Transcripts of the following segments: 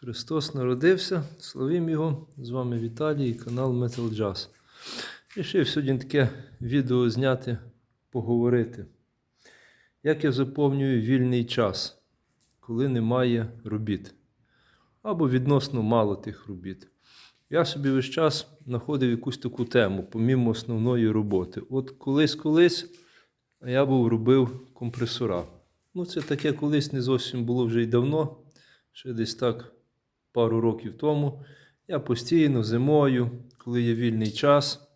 Христос народився, славім Його. З вами Віталій і канал Metal Jazz. Рішив сьогодні таке відео зняти, поговорити. Як я заповнюю вільний час, коли немає робіт. Або відносно мало тих робіт. Я собі весь час знаходив якусь таку тему, помімо основної роботи. От колись-колись я був робив компресора. Ну, це таке колись не зовсім було вже й давно, ще десь так пару років тому. Я постійно зимою, коли є вільний час,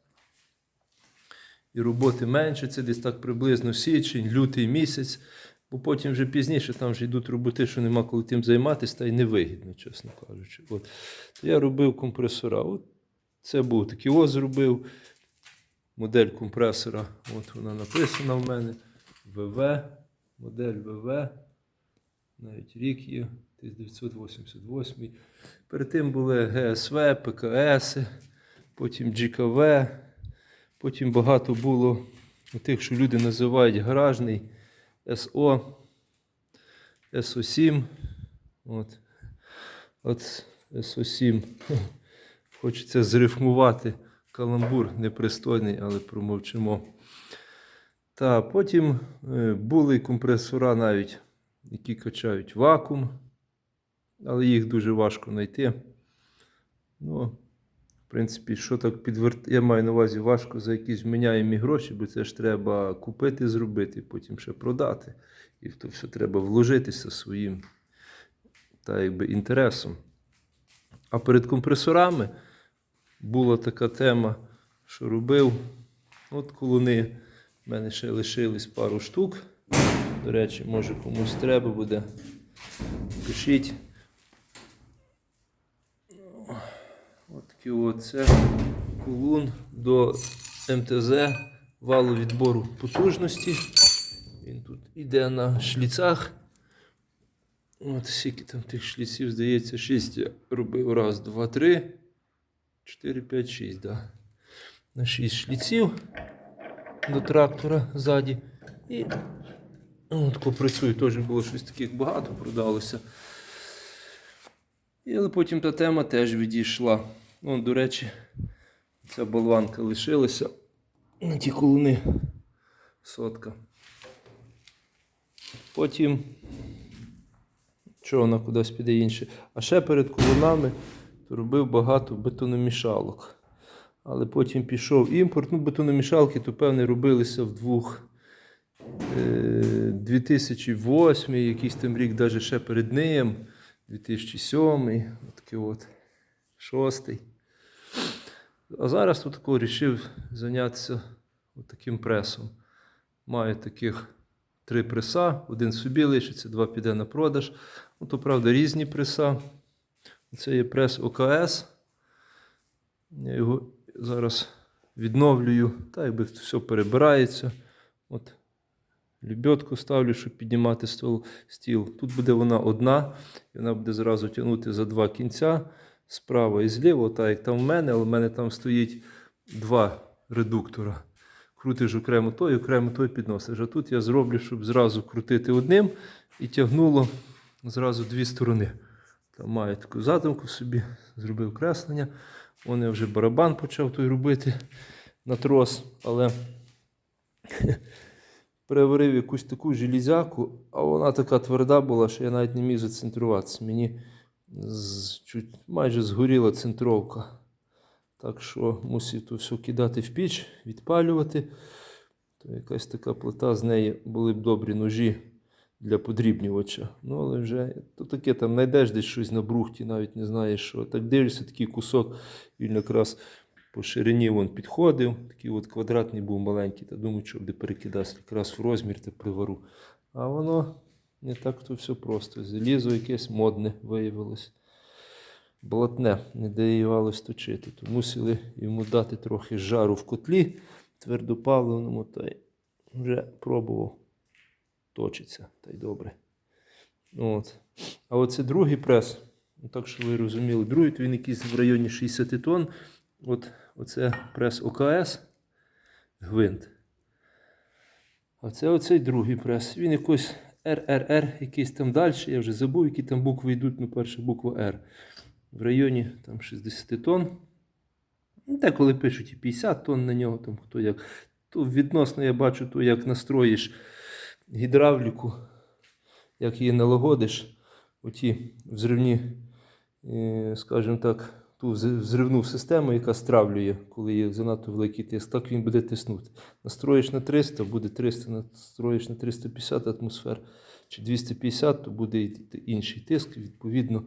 і роботи менше, це десь так приблизно січень, лютий місяць, бо потім вже пізніше там вже йдуть роботи, що нема коли тим займатися, та й невигідно, чесно кажучи. От. Я робив компресора. От це був такий ось зробив. Модель компресора, от вона написана в мене. ВВ, модель ВВ. Навіть рік є 1988. Перед тим були ГСВ, ПКС, потім GKV, потім багато було тих, що люди називають гаражний СО, СО7. От. От СО7. Хочеться зрифмувати. Каламбур непристойний, але промовчимо. Та потім е, були компресора навіть, які качають вакуум, але їх дуже важко знайти. Ну, в принципі, що так підверт... Я маю на увазі важко за якісь вміняємі гроші, бо це ж треба купити, зробити, потім ще продати. І в то все треба вложитися своїм та, якби, інтересом. А перед компресорами була така тема, що робив. От колони в мене ще лишились пару штук. До речі, може комусь треба буде. Пишіть. От такий от колун до МТЗ валу відбору потужності. Він тут іде на шліцах. От скільки там тих шліців, здається, 6 я робив. Раз, два, три. 4, 5, 6, да. На 6 шліців до трактора ззаді. І от попрацюю, теж було щось таких багато, продалося. І, але потім та тема теж відійшла. Ну, до речі, ця болванка лишилася на ті колуни сотка. Потім, що вона кудись піде інше. А ще перед колонами робив багато бетономішалок. Але потім пішов імпорт. Ну, бетономішалки, то певне робилися в двох. Е, 2008, якийсь там рік, навіть ще перед ним, 2007, такий от, шостий. А зараз тут вирішив зайнятися таким пресом. Маю таких три преса, один собі лишиться, два піде на продаж. Ну, то правда різні преса. Це є прес ОКС. Я його зараз відновлюю. Та якби все перебирається. От Лебедку ставлю, щоб піднімати стол, стіл. Тут буде вона одна, і вона буде зразу тягнути за два кінця справа і зліва, так як там в мене, але в мене там стоїть два редуктора. Крутиш окремо той, окремо той підносиш. А тут я зроблю, щоб зразу крутити одним і тягнуло зразу дві сторони. Там маю таку задумку собі, зробив креслення. Вон я вже барабан почав той робити на трос, але переварив якусь таку железяку, а вона така тверда була, що я навіть не міг зацентруватися. Мені чуть, майже згоріла центровка. Так що мусив то все кидати в піч, відпалювати. То якась така плита, з неї були б добрі ножі для подрібнювача. Ну, але вже то таке там знайдеш десь щось на брухті, навіть не знаєш що. Так дивишся, такий кусок, він якраз по ширині вон підходив, такий от квадратний був маленький, та думаю, що буде перекидатися якраз в розмір та привару. А воно не так то все просто. Залізо якесь модне виявилось. Блатне, не даєвалось точити. То мусили йому дати трохи жару в котлі твердопаливному, та й вже пробував точиться, та й добре. От. А оце другий прес, ну, так що ви розуміли, другий то він якийсь в районі 60 тонн. От оце прес ОКС, гвинт. А це оцей другий прес. Він якось РРР, якийсь там далі, я вже забув, які там букви йдуть, ну перша буква Р. В районі там 60 тонн. Ну, деколи пишуть і 50 тонн на нього, там хто як. То відносно я бачу, то як настроїш гідравліку, як її налагодиш, оті взривні, е, скажімо так, ту вз- взривну систему, яка стравлює, коли є занадто великий тиск, так він буде тиснути. Настроїш на 300, буде 300, настроїш на 350 атмосфер чи 250, то буде інший тиск, відповідно,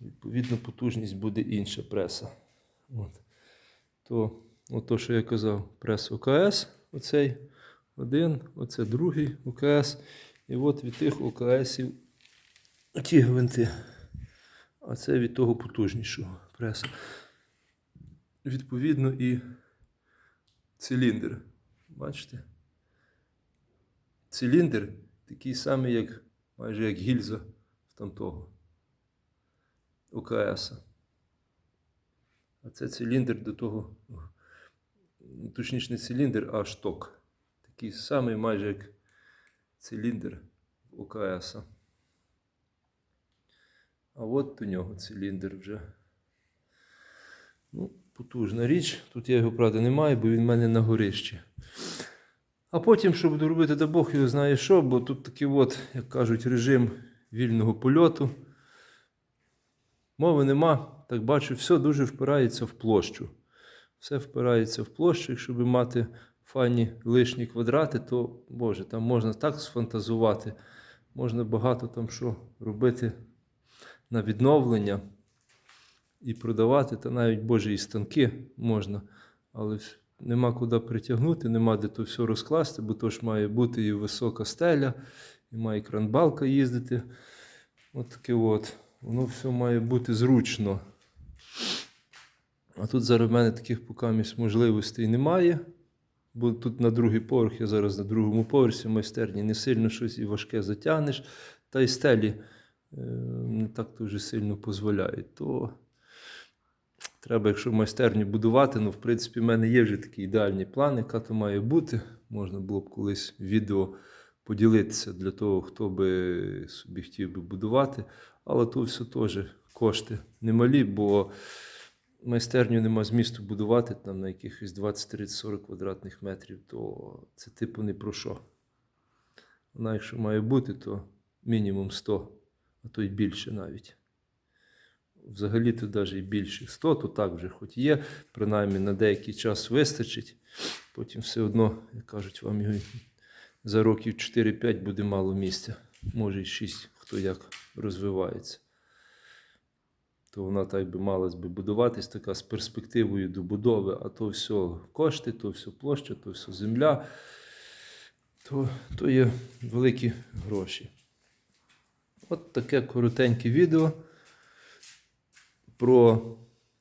відповідно потужність буде інша преса. От. То, от то, що я казав, прес ОКС, оцей один, оце другий ОКС. І от від тих ОКСів ті гвинти. А це від того потужнішого преса. Відповідно, і циліндр. Бачите? Циліндр такий самий, як майже як гільза в тамтого ОКС. А це циліндр до того, точніше не циліндр, а шток. Такий самий майже як циліндр ОКС. А от до нього циліндр вже. Ну, потужна річ. Тут я його, правда, не маю, бо він в мене на горищі. А потім, що буду робити, да Бог його знає що, бо тут такий от, як кажуть, режим вільного польоту. Мови нема. Так бачу, все дуже впирається в площу. Все впирається в площу. Якщо би мати файні лишні квадрати, то Боже, там можна так сфантазувати, можна багато там що робити на відновлення і продавати, та навіть Боже, і станки можна, але нема куди притягнути, нема де то все розкласти, бо то ж має бути і висока стеля, і має кранбалка їздити. От таке от. Воно все має бути зручно. А тут зараз в мене таких покамість можливостей немає. Бо тут на другий поверх, я зараз на другому поверсі в майстерні не сильно щось і важке затягнеш, та й стелі не так дуже сильно дозволяють. То треба, якщо майстерню будувати, ну, в принципі, в мене є вже такий ідеальний план, яка то має бути. Можна було б колись відео поділитися для того, хто би собі хотів би будувати. Але тут все теж кошти немалі, бо майстерню нема змісту будувати там на якихось 20, 30, 40 квадратних метрів, то це типу не про що. Вона, якщо має бути, то мінімум 100, а то й більше навіть. Взагалі то навіть і більше. 100, то так вже хоч є, принаймні на деякий час вистачить. Потім все одно, як кажуть, вам його за років 4-5 буде мало місця. Може і 6, хто як розвивається. То вона так би мала би будуватись така з перспективою до будови, а то все кошти, то все площа, то все земля, то, то є великі гроші. От таке коротеньке відео про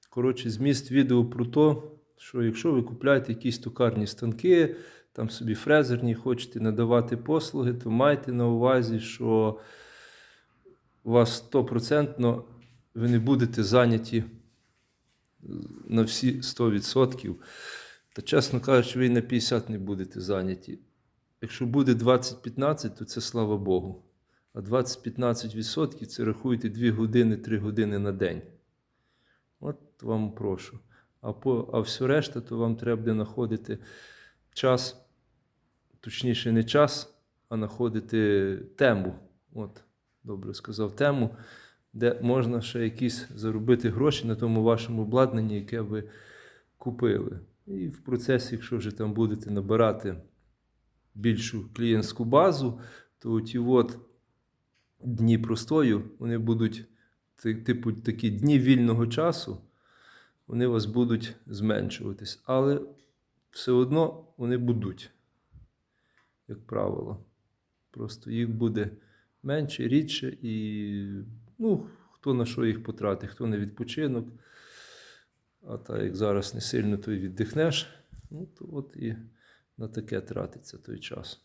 коротше, зміст відео про те, що якщо ви купуєте якісь токарні станки, там собі фрезерні, хочете надавати послуги, то майте на увазі, що у вас 100% ви не будете зайняті на всі 100%. Та, чесно кажучи, ви і на 50 не будете зайняті. Якщо буде 20-15, то це слава Богу. А 20-15% це рахуйте 2 години, 3 години на день. От вам прошу. А, по, а все решта, то вам треба буде знаходити час, точніше, не час, а знаходити тему. От, добре сказав, тему, де можна ще якісь заробити гроші на тому вашому обладнанні, яке ви купили. І в процесі, якщо вже там будете набирати більшу клієнтську базу, то ті от дні простою, вони будуть типу такі дні вільного часу, вони у вас будуть зменшуватись. Але все одно вони будуть, як правило. Просто їх буде менше, рідше, і ну, хто на що їх потратить, хто на відпочинок. А так як зараз не сильно то й віддихнеш, ну, то от і на таке тратиться той час.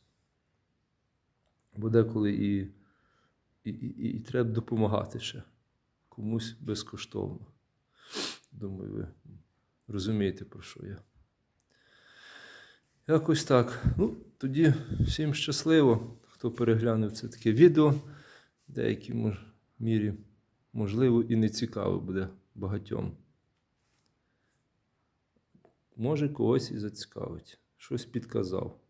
Бо деколи і, і, і, і треба допомагати ще комусь безкоштовно. Думаю, ви розумієте, про що я. Якось так. Ну, тоді всім щасливо. хто переглянув це таке відео, в деякій мірі, можливо, і не цікаво буде багатьом. Може, когось і зацікавить. Щось підказав.